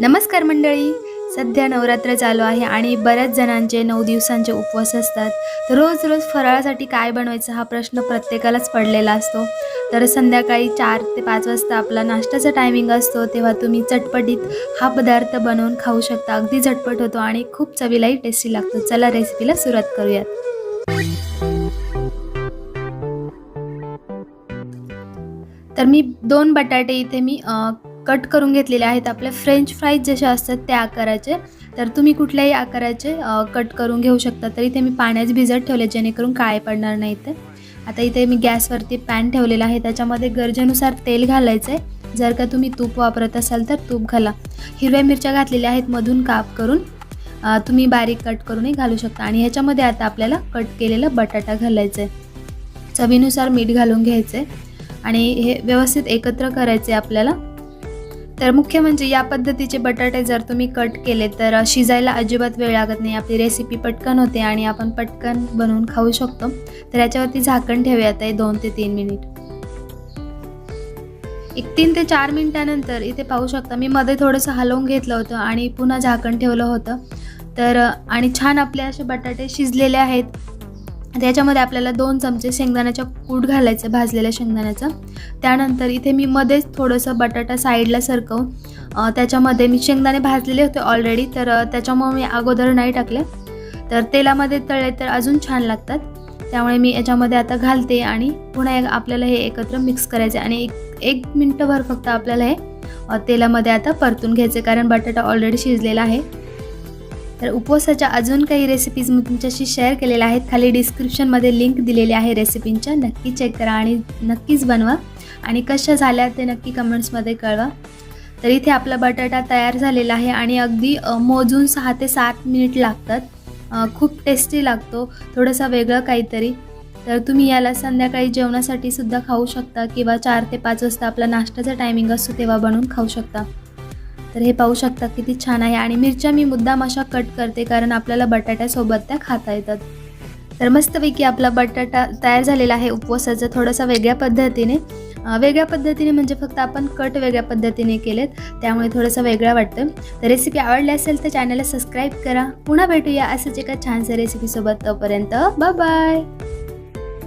नमस्कार मंडळी. सध्या नवरात्र चालू आहे आणि बऱ्याच जणांचे नऊ दिवसांचे उपवास असतात. तर रोज रोज फराळासाठी काय बनवायचं हा प्रश्न प्रत्येकालाच पडलेला असतो. तर संध्याकाळी चार ते पाच वाजता आपला नाश्त्याचा टायमिंग असतो तेव्हा तुम्ही चटपटीत हा पदार्थ बनवून खाऊ शकता. अगदी झटपट होतो आणि खूप चवीलाही टेस्टी लागतो. चला रेसिपीला सुरुवात करूयात. तर मी दोन बटाटे इथे मी कट करून घेतलेले आहेत. आपले फ्रेंच फ्राईज जसे असतात त्या आकाराचे. तर तुम्ही कुठल्याही आकाराचे कट करून घेऊ शकता. तर इथे मी पाण्यात भिजत ठेवले जेणेकरून काळे पडणार नाही ते आता इथे मी गॅसवरती पॅन ठेवलेला आहे. त्याच्यामध्ये गरजेनुसार तेल घालायचं आहे जर का तुम्ही तूप वापरत असाल तर तूप घाला. हिरव्या मिरच्या घातलेल्या आहेत मधून काप करून. तुम्ही बारीक कट करूनही घालू शकता. आणि ह्याच्यामध्ये आता आपल्याला कट केलेला बटाटा घालायचा आहे चवीनुसार मीठ घालून घ्यायचं आहे आणि हे व्यवस्थित एकत्र करायचे आपल्याला. तर मुख्य म्हणजे या पद्धतीचे बटाटे जर तुम्ही कट केले तर शिजायला अजिबात वेळ लागत नाही. आपली रेसिपी पटकन होते आणि आपण पटकन बनवून खाऊ शकतो. तर याच्यावरती झाकण ठेवूयात आहे दोन ते तीन मिनिट एक तीन ते चार मिनिटानंतर इथे पाहू शकता मी मध्ये थोडंसं हलवून घेतलं होतं आणि पुन्हा झाकण ठेवलं होतं. तर आणि छान आपले असे बटाटे शिजलेले आहेत. त्याच्यामध्ये आपल्याला दोन चमचे शेंगदाण्याच्या कूट घालायचं भाजलेल्या शेंगदाण्याचं. त्यानंतर इथे मी मध्येच थोडंसं बटाटा साईडला सरकवून त्याच्यामध्ये मी शेंगदाणे भाजलेले होते ऑलरेडी तर त्याच्यामुळे मी अगोदर नाही टाकले. तर तेलामध्ये तळले तर अजून छान लागतात. त्यामुळे मी याच्यामध्ये आता घालते आणि पुन्हा एक आपल्याला हे एकत्र मिक्स करायचे आणि एक एक मिनटंभर फक्त आपल्याला हे तेलामध्ये आता परतून घ्यायचे कारण बटाटा ऑलरेडी शिजलेला आहे. तर उपवासाच्या अजून काही रेसिपीज मी तुमच्याशी शेअर केलेल्या आहेत. खाली डिस्क्रिप्शनमध्ये लिंक दिलेली आहे रेसिपींच्या नक्की चेक करा आणि नक्कीच बनवा. आणि कशा झाल्या ते नक्की कमेंट्समध्ये कळवा. तर इथे आपला बटाटा तयार झालेला आहे आणि अगदी मोजून सहा ते सात मिनिट लागतात. खूप टेस्टी लागतो. थोडंसं वेगळं काहीतरी. तर तुम्ही याला संध्याकाळी जेवणासाठी सुद्धा खाऊ शकता किंवा चार ते पाच वाजता आपला नाश्त्याचा टायमिंग असतो तेव्हा बनवून खाऊ शकता. तर हे पाहू शकता किती छान आहे. आणि मिरच्या मी मुद्दाम अशा कट करते कारण आपल्याला बटाट्यासोबत त्या खाता येतात. तर मस्तपैकी आपला बटाटा तयार झालेला आहे उपवासाचं थोडंसं वेगळ्या पद्धतीने. वेगळ्या पद्धतीने म्हणजे फक्त आपण कट वेगळ्या पद्धतीने केलेत. त्यामुळे थोडंसं वेगळं वाटतं. तर रेसिपी आवडली असेल तर चॅनलला सबस्क्राईब करा. पुन्हा भेटूया असंच एका छानशा रेसिपीसोबत तोपर्यंत. बाय